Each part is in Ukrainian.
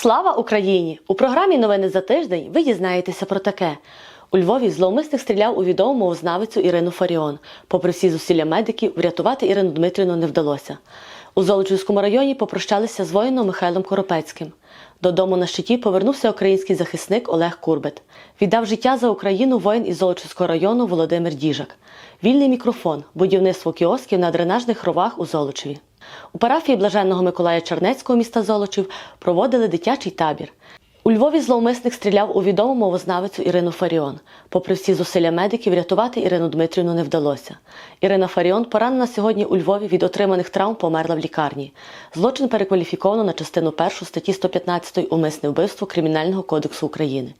Слава Україні! У програмі Новини за тиждень ви дізнаєтеся про таке. У Львові зловмисник стріляв у відому мовознавицю Ірину Фаріон. Попри всі зусилля медиків, врятувати Ірину Дмитрівну не вдалося. У Золочівському районі попрощалися з воїном Михайлом Коропецьким. Додому на щиті повернувся український захисник Олег Курбет. Віддав життя за Україну воїн із Золочівського району Володимир Діжак. Вільний мікрофон, будівництво кіосків на дренажних ровах у Золочеві. У парафії блаженного Миколая Чернецького міста Золочів проводили дитячий табір. У Львові зловмисник стріляв у відому мовознавицю Ірину Фаріон. Попри всі зусилля медиків, рятувати Ірину Дмитрівну не вдалося. Ірина Фаріон, поранена сьогодні у Львові від отриманих травм, померла в лікарні. Злочин перекваліфіковано на частину 1 статті 115 умисне вбивство Кримінального кодексу України.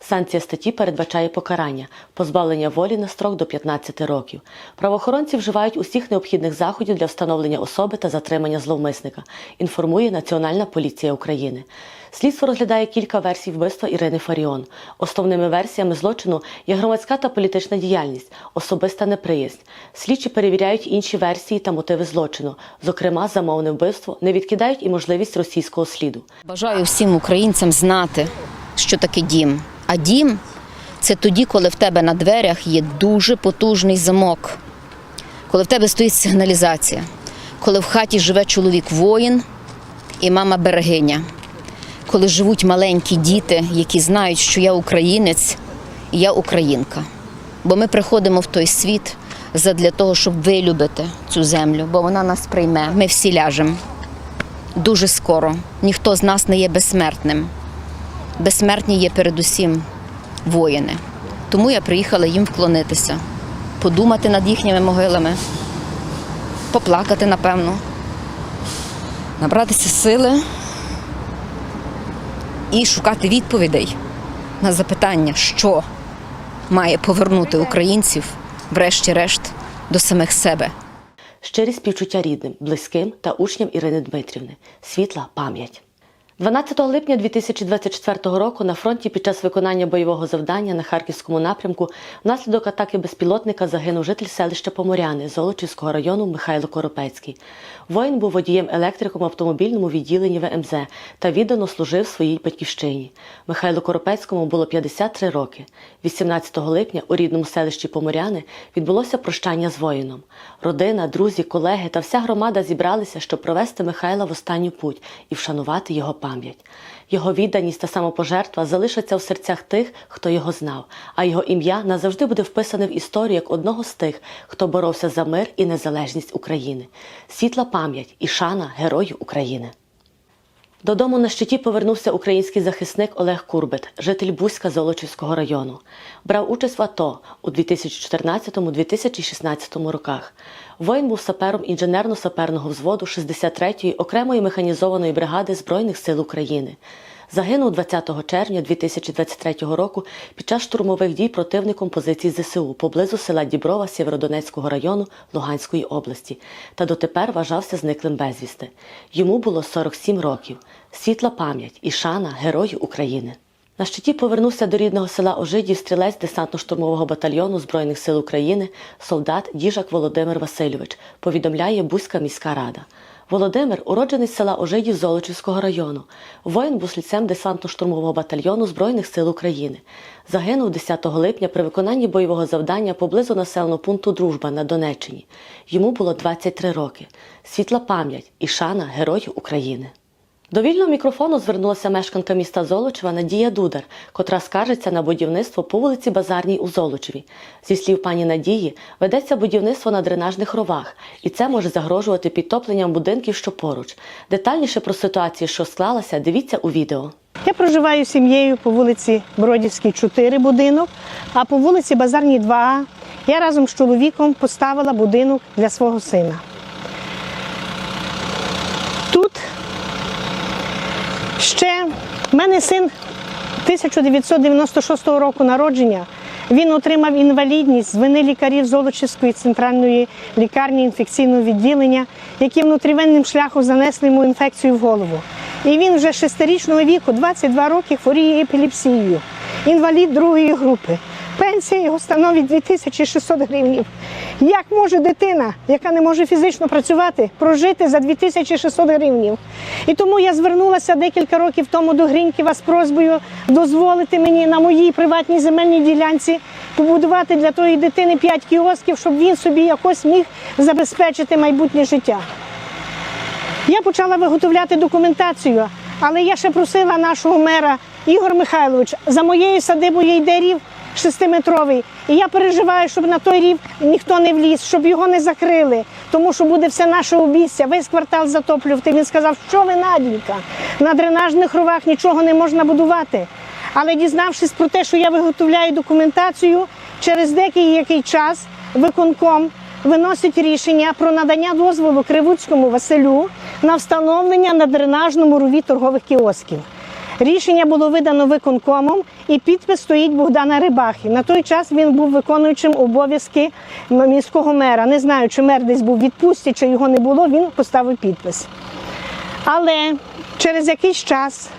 Санкція статті передбачає покарання позбавлення волі на строк до 15 років. Правоохоронці вживають усіх необхідних заходів для встановлення особи та затримання зловмисника. Інформує Національна поліція України. Слідство розглядає кілька версій вбивства Ірини Фаріон. Основними версіями злочину є громадська та політична діяльність, особиста неприязнь. Слідчі перевіряють інші версії та мотиви злочину, зокрема замовне вбивство, не відкидають і можливість російського сліду. Бажаю всім українцям знати, що таке дім. А дім це тоді, коли в тебе на дверях є дуже потужний замок, коли в тебе стоїть сигналізація, коли в хаті живе чоловік воїн і мама берегиня, коли живуть маленькі діти, які знають, що я українець і я українка. Бо ми приходимо в той світ задля того, щоб вилюбити цю землю, бо вона нас прийме. Ми всі ляжемо дуже скоро. Ніхто з нас не є безсмертним. Безсмертні є передусім воїни. Тому я приїхала їм вклонитися, подумати над їхніми могилами, поплакати, напевно, набратися сили і шукати відповідей на запитання, що має повернути українців, врешті-решт, до самих себе. Щирі співчуття рідним, близьким та учням Ірини Дмитрівни. Світла пам'ять. 12 липня 2024 року на фронті під час виконання бойового завдання на харківському напрямку внаслідок атаки безпілотника загинув житель селища Поморяни Золочівського району Михайло Коропецький. Воїн був водієм електриком в автомобільному відділенні ВМЗ та віддано служив своїй батьківщині. Михайлу Коропецькому було 53 роки. 18 липня у рідному селищі Поморяни відбулося прощання з воїном. Родина, друзі, колеги та вся громада зібралися, щоб провести Михайла в останню путь і вшанувати його пам'ять. Його відданість та самопожертва залишаться в серцях тих, хто його знав, а його ім'я назавжди буде вписане в історію як одного з тих, хто боровся за мир і незалежність України. Світла пам'ять і шана герою України. Додому на щиті повернувся український захисник Олег Курбет, житель Бузька Золочівського району. Брав участь в АТО у 2014-2016 роках. Воїн був сапером інженерно-саперного взводу 63-ї окремої механізованої бригади Збройних сил України. Загинув 20 червня 2023 року під час штурмових дій противником позицій ЗСУ поблизу села Діброва Сєвєродонецького району Луганської області та дотепер вважався зниклим безвісти. Йому було 47 років. Світла пам'ять і шана герою України. На щиті повернувся до рідного села Ожидів стрілець десантно-штурмового батальйону Збройних сил України, солдат Діжак Володимир Васильович, повідомляє Бузька міська рада. Володимир уроджений з села Ожидів Золочівського району. Воїн був слідцем десантно-штурмового батальйону Збройних сил України. Загинув 10 липня при виконанні бойового завдання поблизу населеного пункту Дружба на Донеччині. Йому було 23 роки. Світла пам'ять і шана герой України. До вільного мікрофону звернулася мешканка міста Золочева Надія Дудар, котра скаржиться на будівництво по вулиці Базарній у Золочеві. Зі слів пані Надії, ведеться будівництво на дренажних ровах, і це може загрожувати підтопленням будинків, що поруч. Детальніше про ситуацію, що склалася, дивіться у відео. Я проживаю з сім'єю по вулиці Бродівській, 4 будинок, а по вулиці Базарній 2 я разом з чоловіком поставила будинок для свого сина. Тут ще в мене син 1996 року народження. Він отримав інвалідність з вини лікарів Золочівської центральної лікарні інфекційного відділення, які внутрівенним шляхом занесли йому інфекцію в голову. І він вже шестирічного віку, 22 роки, хворіє епілепсією. Інвалід другої групи. Пенсія його становить 2600 гривень. Як може дитина, яка не може фізично працювати, прожити за 2600 гривень? І тому я звернулася декілька років тому до Гриньківа з просьбою дозволити мені на моїй приватній земельній ділянці побудувати для тої дитини 5 кіосків, щоб він собі якось міг забезпечити майбутнє життя. Я почала виготовляти документацію, але я ще просила нашого мера Ігор Михайлович, за моєю садибою йде рів шестиметровий. І я переживаю, щоб на той рів ніхто не вліз, щоб його не закрили, тому що буде все наше обіця, весь квартал затоплювати. Він сказав, що ви Надінька, на дренажних ровах нічого не можна будувати. Але дізнавшись про те, що я виготовляю документацію, через деякий який час виконком виносить рішення про надання дозволу Кривуцькому Василю на встановлення на дренажному рові торгових кіосків. Рішення було видано виконкомом, і підпис стоїть Богдана Рибахи. На той час він був виконуючим обов'язки міського мера. Не знаю, чи мер десь був в відпустці, чи його не було. Він поставив підпис. Але через якийсь час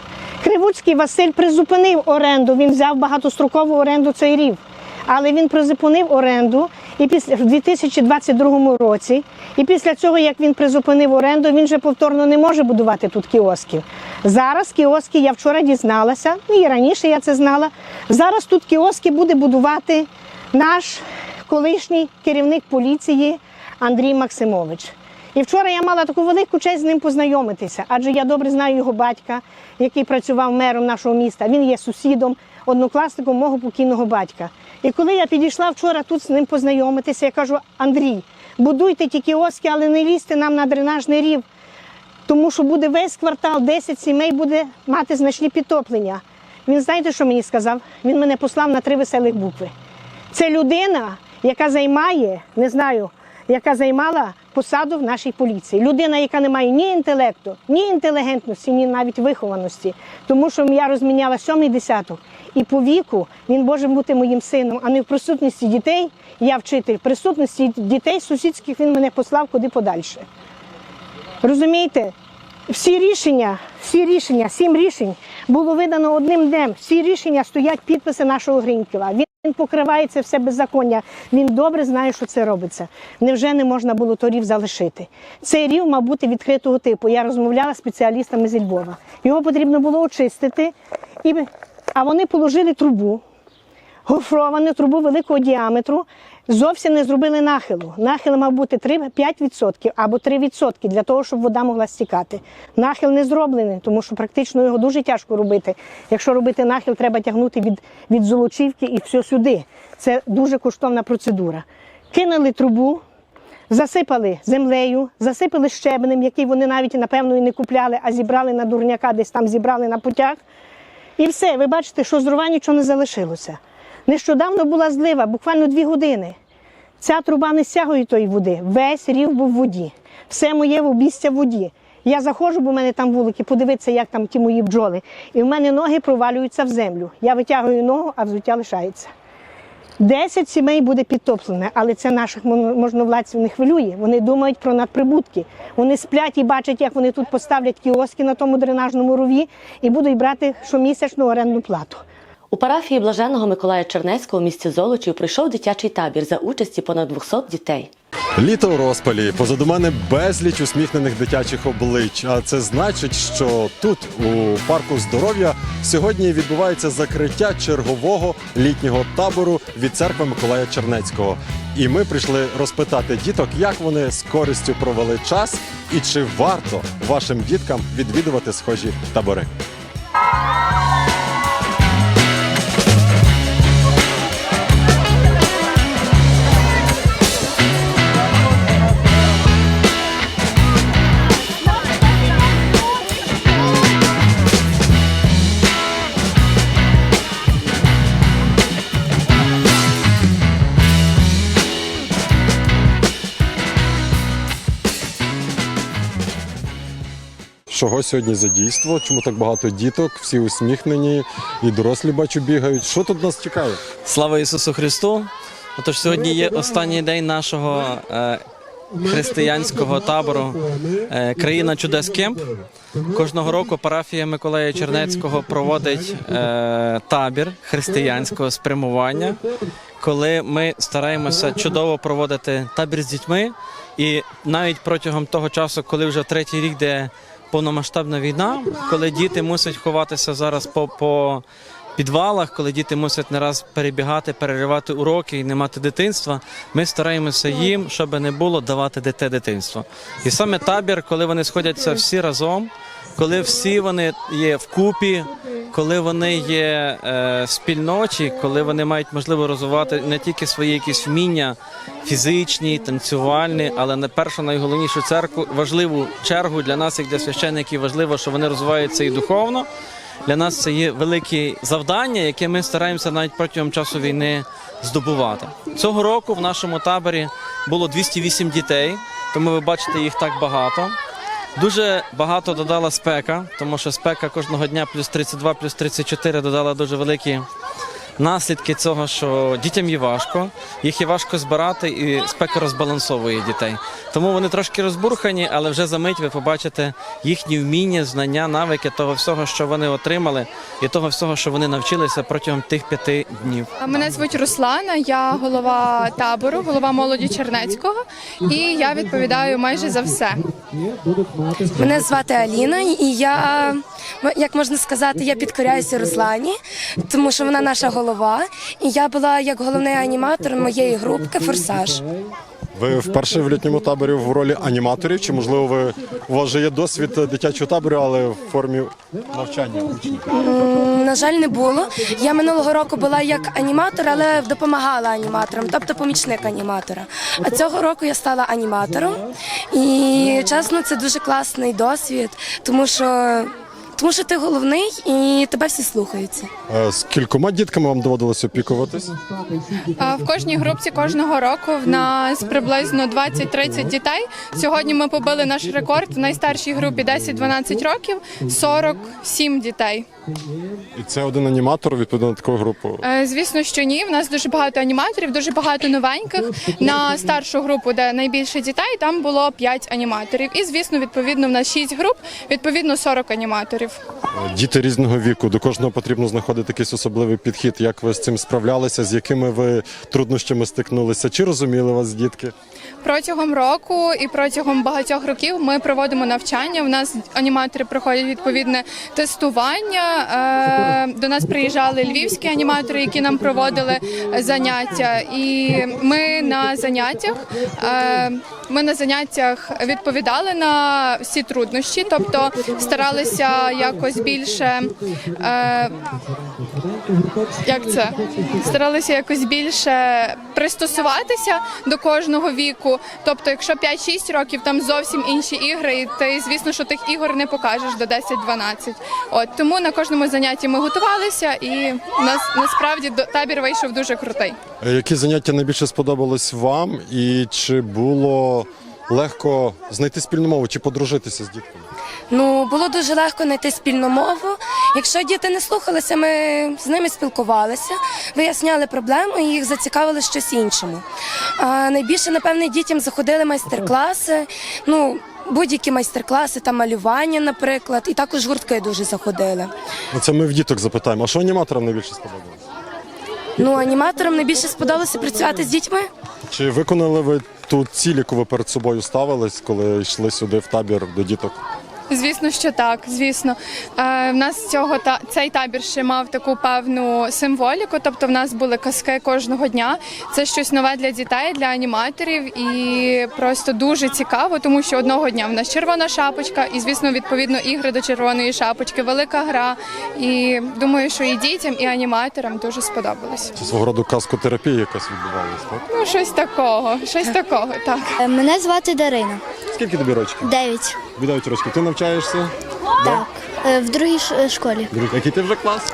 Кривуцький Василь призупинив оренду. Він взяв багатострокову оренду цей рів. Але він призупинив оренду і після в 2022 році. І після цього, як він призупинив оренду, він вже повторно не може будувати тут кіосків. Зараз кіоски, я вчора дізналася, ну і раніше я це знала. Зараз тут кіоски буде будувати наш колишній керівник поліції Андрій Максимович. І вчора я мала таку велику честь з ним познайомитися, адже я добре знаю його батька, який працював мером нашого міста. Він є сусідом, однокласником мого покійного батька. І коли я підійшла вчора тут з ним познайомитися, я кажу: Андрій, будуйте ті кіоски, але не лізьте нам на дренажний рів, тому що буде весь квартал, 10 сімей буде мати значні підтоплення. Він знаєте, що мені сказав? Він мене послав на три веселих букви. Це людина, яка займає, не знаю, яка займала посаду в нашій поліції. Людина, яка не має ні інтелекту, ні інтелігентності, ні навіть вихованості. Тому що я розміняла сьомий десяток. І по віку він може бути моїм сином, а не в присутності дітей. Я вчитель, в присутності дітей сусідських він мене послав куди подальше. Розумієте? Всі рішення, всі рішення, сім рішень було видано одним днем. Всі рішення стоять підписи нашого Гринькова. Він покриває це все беззаконня. Він добре знає, що це робиться. Невже не можна було то рів залишити? Цей рів мав бути відкритого типу. Я розмовляла з спеціалістами зі Львова. Його потрібно було очистити, і... а вони положили трубу гофровану трубу великого діаметру, зовсім не зробили нахилу. Нахил мав бути 3-5% або 3% для того, щоб вода могла стікати. Нахил не зроблений, тому що практично його дуже тяжко робити. Якщо робити нахил, треба тягнути від, від Золочівки і все сюди. Це дуже коштовна процедура. Кинули трубу, засипали землею, засипали щебенем, який вони навіть, напевно, і не купляли, а зібрали на дурняка, десь там зібрали на путях. І все, ви бачите, що з рва нічого не залишилося. Нещодавно була злива, буквально дві години. Ця труба не стягує тої води. Весь рів був в воді. Все моє обістя в воді. Я заходжу, бо в мене там вулики, подивитися, як там ті мої бджоли. І в мене ноги провалюються в землю. Я витягую ногу, а взуття лишається. Десять сімей буде підтоплене, але це наших можновладців не хвилює. Вони думають про надприбутки. Вони сплять і бачать, як вони тут поставлять кіоски на тому дренажному рові і будуть брати щомісячну орендну плату. У парафії блаженого Миколая Чернецького у місті Золочів прийшов дитячий табір за участі понад 200 дітей. Літо у розпалі. Позаду мене безліч усміхнених дитячих облич. А це значить, що тут, у парку здоров'я, сьогодні відбувається закриття чергового літнього табору від церкви Миколая Чернецького. І ми прийшли розпитати діток, як вони з користю провели час і чи варто вашим діткам відвідувати схожі табори. Чого сьогодні за дійство? Чому так багато діток? Всі усміхнені і дорослі бачу бігають. Що тут нас чекає? Слава Ісусу Христу! Отож, сьогодні є останній день нашого е, християнського табору е, Країна чудес Кемп. Кожного року парафія Миколая Чернецького проводить е, табір християнського спрямування, коли ми стараємося чудово проводити табір з дітьми. І навіть протягом того часу, коли вже третій рік, де повномасштабна війна, коли діти мусять ховатися зараз по, по підвалах, коли діти мусять не раз перебігати, переривати уроки і не мати дитинства, ми стараємося їм, щоб не було давати дите дитинство. І саме табір, коли вони сходяться всі разом, коли всі вони є вкупі, коли вони є е, спільночі, коли вони мають можливо розвивати не тільки свої якісь вміння фізичні, танцювальні, але на першу найголовнішу церкву важливу чергу для нас, як для священників, важливо, що вони розвиваються і духовно. Для нас це є велике завдання, яке ми стараємося навіть протягом часу війни здобувати. Цього року в нашому таборі було 208 дітей, тому ви бачите їх так багато. Дуже багато додала спека, тому що спека кожного дня плюс 32, плюс 34 додала дуже великі наслідки цього, що дітям є важко, їх є важко збирати, і спека розбалансовує дітей. Тому вони трошки розбурхані, але вже за мить ви побачите їхні вміння, знання, навики того всього, що вони отримали, і того всього, що вони навчилися протягом тих п'яти днів. Мене звуть Руслана, я голова табору, голова молоді Чернецького, і я відповідаю майже за все. Мене звати Аліна, і я, як можна сказати, я підкоряюся Руслані, тому що вона наша голова. І я була як головний аніматор моєї групки Форсаж. Ви вперше в літньому таборі в ролі аніматорів? Чи можливо ви у вас вже є досвід дитячого табору, але в формі навчання? На жаль, не було. Я минулого року була як аніматор, але допомагала аніматорам, тобто помічник аніматора. А цього року я стала аніматором. І чесно, це дуже класний досвід, тому що, тому що ти головний і тебе всі слухаються. З кількома дітками вам доводилося опікуватись? В кожній групці кожного року в нас приблизно 20-30 дітей. Сьогодні ми побили наш рекорд в найстаршій групі 10-12 років 47 дітей. І це один аніматор відповідно на таку групу. Е, Звісно, що ні. В нас дуже багато аніматорів, дуже багато новеньких. На старшу групу, де найбільше дітей, там було 5 аніматорів. І звісно, відповідно, в нас 6 груп, відповідно 40 аніматорів. Діти різного віку. До кожного потрібно знаходити якийсь особливий підхід. Як ви з цим справлялися? З якими ви труднощами стикнулися? Чи розуміли вас дітки? Протягом року і протягом багатьох років ми проводимо навчання. У нас аніматори проходять відповідне тестування. Е, До нас приїжджали львівські аніматори, які нам проводили заняття. І ми на заняттях е, ми на заняттях відповідали на всі труднощі, тобто старалися якось більше. е, Як це старалися якось більше пристосуватися до кожного віку. Тобто, якщо 5-6 років, там зовсім інші ігри, і ти, звісно, що тих ігор не покажеш до 10-12. От тому на кожному занятті ми готувалися, і нас насправді табір вийшов дуже крутий. Е, Які заняття найбільше сподобались вам? І чи було легко знайти спільну мову чи подружитися з дітками? Ну, було дуже легко знайти спільну мову. Якщо діти не слухалися, ми з ними спілкувалися, виясняли проблеми і їх зацікавили щось іншому. А найбільше, напевне, дітям заходили майстер-класи. Ну, будь-які майстер-класи, там малювання, наприклад, і також гуртки дуже заходили. Ну, Це ми в діток запитаємо. А що аніматорам найбільше сподобалось? Ну, аніматорам найбільше сподобалося працювати з дітьми. Чи виконали ви ту ціль, яку ви перед собою ставились, коли йшли сюди в табір до діток? Звісно, що так. Звісно, е, в нас цього та цей табір ще мав таку певну символіку. Тобто, в нас були казки кожного дня. Це щось нове для дітей, для аніматорів, і просто дуже цікаво, тому що одного дня в нас червона шапочка, і звісно, відповідно ігри до червоної шапочки, велика гра. І думаю, що і дітям, і аніматорам дуже сподобалось. Це свого роду казкотерапія якась відбувалась, так? Ну, щось такого, щось такого, так. Е, Мене звати Дарина. Скільки тобі рочків? Дев'ять. Віддають рочків. Ти навчаєшся? Так. Е, В другій ш- е, школі. Який ти вже клас?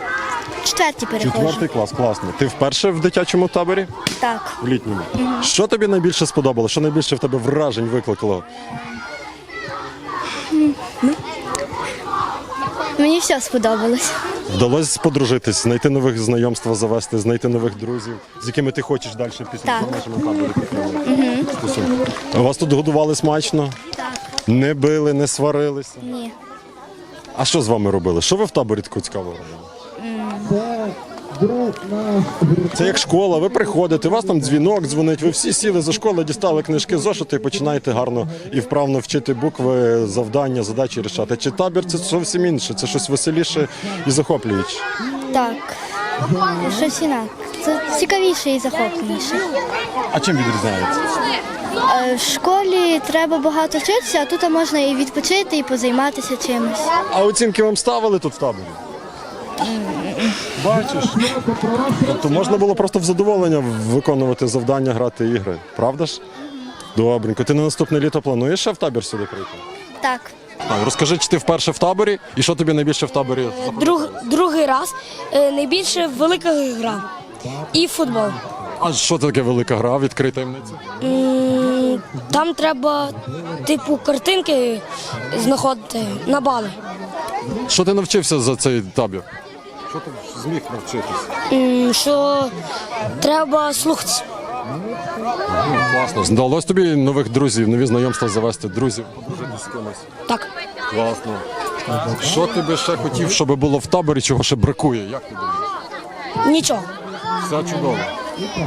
Четвертій переходжу. Четвертий клас, класно. Ти вперше в дитячому таборі? Так. В літньому. Що тобі найбільше сподобало? Що найбільше в тебе вражень викликало? Мені все сподобалось. Вдалося подружитись, знайти нових знайомства, завести, знайти нових друзів, з якими ти хочеш далі після Так. табору Угу. Вас тут годували смачно? Так. Не били, не сварилися. Ні. А що з вами робили? Що ви в таборі такого цікавого робили? Це як школа, ви приходите, у вас там дзвінок дзвонить, ви всі сіли за школи, дістали книжки, зошити і починаєте гарно і вправно вчити букви, завдання, задачі рішати. Чи табір це зовсім інше, це щось веселіше і захоплююче. Так. Щось інакше. Це цікавіше і захопленіше. А чим відрізняється? Е, В школі треба багато вчитися, а тут можна і відпочити, і позайматися чимось. А оцінки вам ставили тут в таборі? Бачиш? Тобто можна було просто в задоволення виконувати завдання, грати ігри, правда ж? Добренько. Ти на наступне літо плануєш ще в табір сюди прийти? Так. Так, розкажи, чи ти вперше в таборі і що тобі найбільше в таборі? Друг, другий раз е, найбільше велика гра і футбол. А що таке велика гра, відкрита таємниця? М, Там треба, типу, картинки знаходити на бали. Що ти навчився за цей табір? Що ти зміг навчитись? Що треба слухатися. Класно. Вдалося тобі нових друзів, нові знайомства завести, друзів, подружитися з кимось. Так. Класно. Що ти би ще хотів, щоб було в таборі, чого ще бракує? Як ти думаєш? Нічого. Все чудово.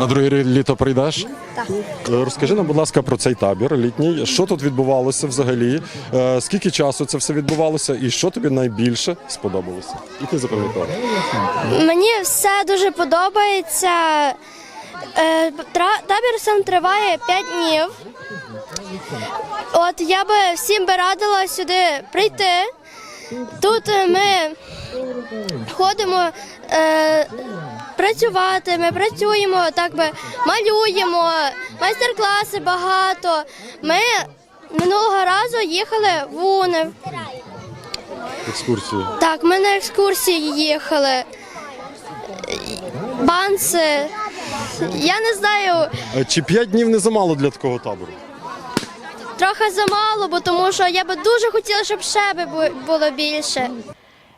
На друге літо прийдеш? Так. Розкажи нам, будь ласка, про цей табір літній. Що тут відбувалося взагалі? Е, Скільки часу це все відбувалося, і що тобі найбільше сподобалося? І ти запам'ятав. Мені все дуже подобається. Е, Табір сам триває 5 днів. От я би всім би радила сюди прийти. Тут е, ми ходимо е, працювати, ми працюємо, так би малюємо, майстер-класи багато. Ми минулого разу їхали в Унев. Екскурсію. Так, ми на екскурсії їхали. Банси. Я не знаю, Чи п'ять днів не замало для такого табору? трохи замало, бо тому що я би дуже хотіла, щоб ще би було більше.